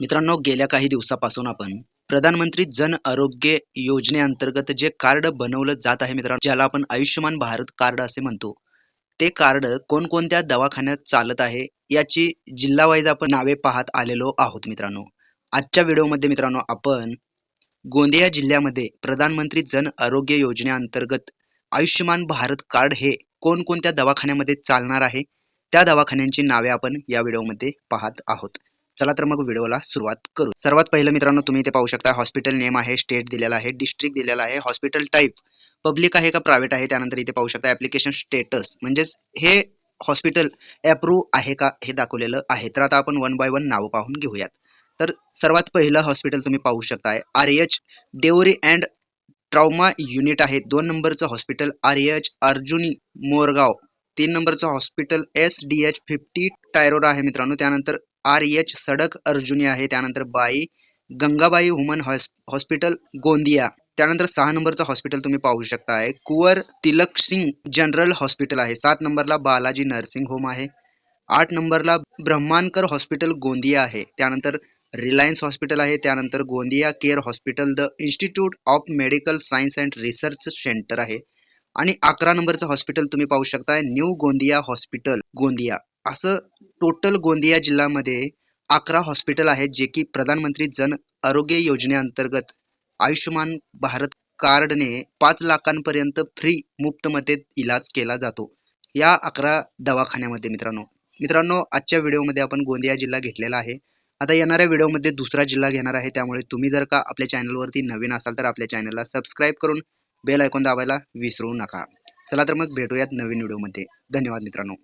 मित्रांनो गेल्या काही दिवसापासून आपण प्रधानमंत्री जन आरोग्य योजनेअंतर्गत जे कार्ड बनवलं जात आहे मित्रांनो ज्याला आपण आयुष्यमान भारत कार्ड असे म्हणतो ते कार्ड कोणकोणत्या दवाखान्यात चालत आहे याची जिल्हावाईज आपण नावे पाहत आलेलो आहोत मित्रांनो. आजच्या व्हिडिओमध्ये मित्रांनो आपण गोंदिया जिल्ह्यामध्ये प्रधानमंत्री जन आरोग्य योजनेअंतर्गत आयुष्यमान भारत कार्ड हे कोणकोणत्या दवाखान्यामध्ये चालणार आहे त्या दवाखान्यांची नावे आपण या व्हिडिओमध्ये पाहत आहोत. चला तर मग व्हिडिओला सुरुवात करू. सर्वात पहिलं मित्रांनो तुम्ही इथे पाहू शकता हॉस्पिटल नेम आहे स्टेट दिलेला आहे डिस्ट्रिक्ट दिलेला आहे हॉस्पिटल टाईप पब्लिक आहे का प्रायव्हेट आहे? त्यानंतर इथे पाहू शकता ऍप्लिकेशन स्टेटस म्हणजेच हे हॉस्पिटल अप्रूव्ह आहे का हे दाखवलेलं आहे. तर आता आपण वन बाय वन नावं पाहून घेऊयात. तर सर्वात पहिलं हॉस्पिटल तुम्ही पाहू शकताय R H Deori and trauma unit आहे. दोन नंबरचं hospital R H Arjuni Morgaon तीन नंबरचं hospital S D H fifty Tirora आहे मित्रांनो. त्यानंतर आर एच सडक अर्जुनी आहे. त्यानंतर बाई गंगाबाई हुमन हॉस्पिटल गोंदिया. त्यानंतर सहा नंबरचं हॉस्पिटल तुम्ही पाहू शकताय. कुवर तिलक सिंग जनरल हॉस्पिटल आहे. सात नंबरला बालाजी नर्सिंग होम आहे. आठ नंबरला ब्रह्मानकर हॉस्पिटल गोंदिया आहे. त्यानंतर रिलायन्स हॉस्पिटल आहे. त्यानंतर Gondia care hospital the institute of medical science and research centre आहे. आणि अकरा नंबरचं हॉस्पिटल तुम्ही पाहू शकताय. New Gondia hospital Gondia. असं टोटल गोंदिया जिल्ह्यामध्ये अकरा हॉस्पिटल आहेत जे की प्रधानमंत्री जन आरोग्य योजनेअंतर्गत आयुष्यमान भारत कार्डने पाच लाखांपर्यंत फ्री मुफ्तमध्ये इलाज केला जातो. या अकरा दवाखान्यामध्ये मित्रांनो मित्रांनो आजच्या व्हिडिओमध्ये आपण गोंदिया जिल्हा घेतलेला आहे. आता येणाऱ्या व्हिडिओमध्ये दुसरा जिल्हा घेणार आहे त्यामुळे तुम्ही जर का आपल्या चॅनलवरती नवीन असाल तर आपल्या चॅनलला सबस्क्राईब करून बेल ऐकून दाबायला विसरू नका. चला तर मग भेटूयात नवीन व्हिडिओमध्ये. धन्यवाद मित्रांनो.